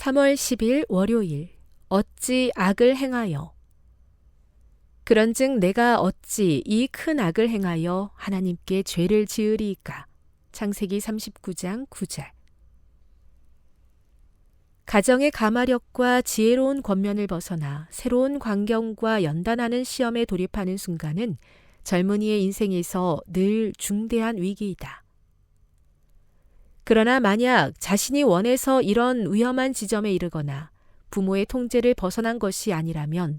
3월 10일 월요일 어찌 악을 행하여? 그런즉 내가 어찌 이 큰 악을 행하여 하나님께 죄를 지으리이까? 창세기 39장 9절. 가정의 가마력과 지혜로운 권면을 벗어나 새로운 광경과 연단하는 시험에 돌입하는 순간은 젊은이의 인생에서 늘 중대한 위기이다. 그러나 만약 자신이 원해서 이런 위험한 지점에 이르거나 부모의 통제를 벗어난 것이 아니라면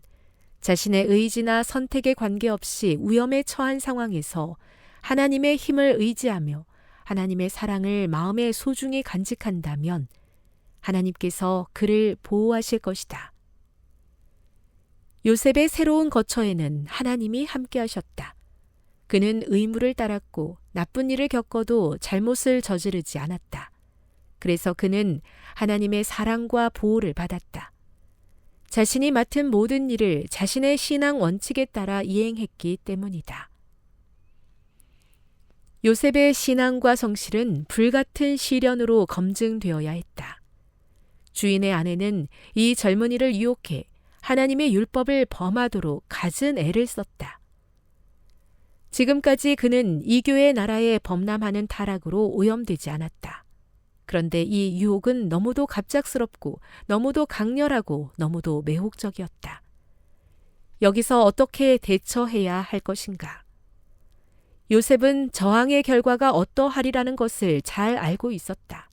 자신의 의지나 선택에 관계없이 위험에 처한 상황에서 하나님의 힘을 의지하며 하나님의 사랑을 마음에 소중히 간직한다면 하나님께서 그를 보호하실 것이다. 요셉의 새로운 거처에는 하나님이 함께 하셨다. 그는 의무를 따랐고 나쁜 일을 겪어도 잘못을 저지르지 않았다. 그래서 그는 하나님의 사랑과 보호를 받았다. 자신이 맡은 모든 일을 자신의 신앙 원칙에 따라 이행했기 때문이다. 요셉의 신앙과 성실은 불같은 시련으로 검증되어야 했다. 주인의 아내는 이 젊은이를 유혹해 하나님의 율법을 범하도록 갖은 애를 썼다. 지금까지 그는 이교의 나라에 범람하는 타락으로 오염되지 않았다. 그런데 이 유혹은 너무도 갑작스럽고 너무도 강렬하고 너무도 매혹적이었다. 여기서 어떻게 대처해야 할 것인가? 요셉은 저항의 결과가 어떠하리라는 것을 잘 알고 있었다.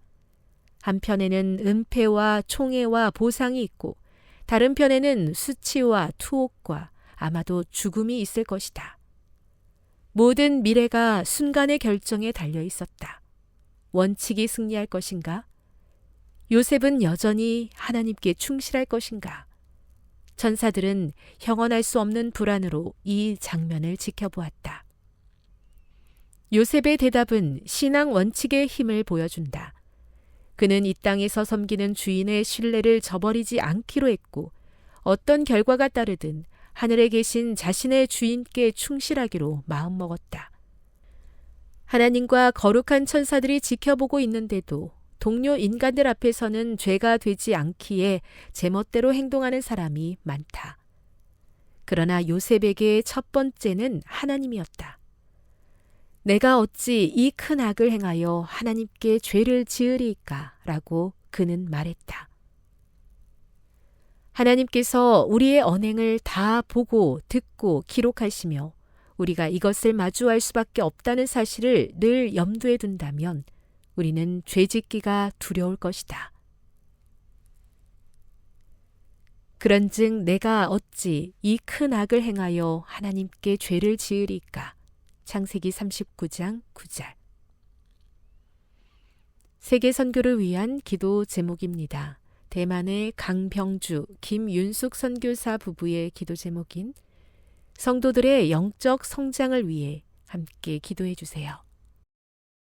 한편에는 은폐와 총애와 보상이 있고 다른 편에는 수치와 투옥과 아마도 죽음이 있을 것이다. 모든 미래가 순간의 결정에 달려 있었다. 원칙이 승리할 것인가? 요셉은 여전히 하나님께 충실할 것인가? 천사들은 형언할 수 없는 불안으로 이 장면을 지켜보았다. 요셉의 대답은 신앙 원칙의 힘을 보여준다. 그는 이 땅에서 섬기는 주인의 신뢰를 저버리지 않기로 했고 어떤 결과가 따르든 하늘에 계신 자신의 주인께 충실하기로 마음먹었다. 하나님과 거룩한 천사들이 지켜보고 있는데도 동료 인간들 앞에서는 죄가 되지 않기에 제멋대로 행동하는 사람이 많다. 그러나 요셉에게 첫 번째는 하나님이었다. 내가 어찌 이 큰 악을 행하여 하나님께 죄를 지으리까? 라고 그는 말했다. 하나님께서 우리의 언행을 다 보고 듣고 기록하시며 우리가 이것을 마주할 수밖에 없다는 사실을 늘 염두에 둔다면 우리는 죄 짓기가 두려울 것이다. 그런즉 내가 어찌 이 큰 악을 행하여 하나님께 죄를 지으리까? 창세기 39장 9절. 세계 선교를 위한 기도 제목입니다. 대만의 강병주, 김윤숙 선교사 부부의 기도 제목인 성도들의 영적 성장을 위해 함께 기도해 주세요.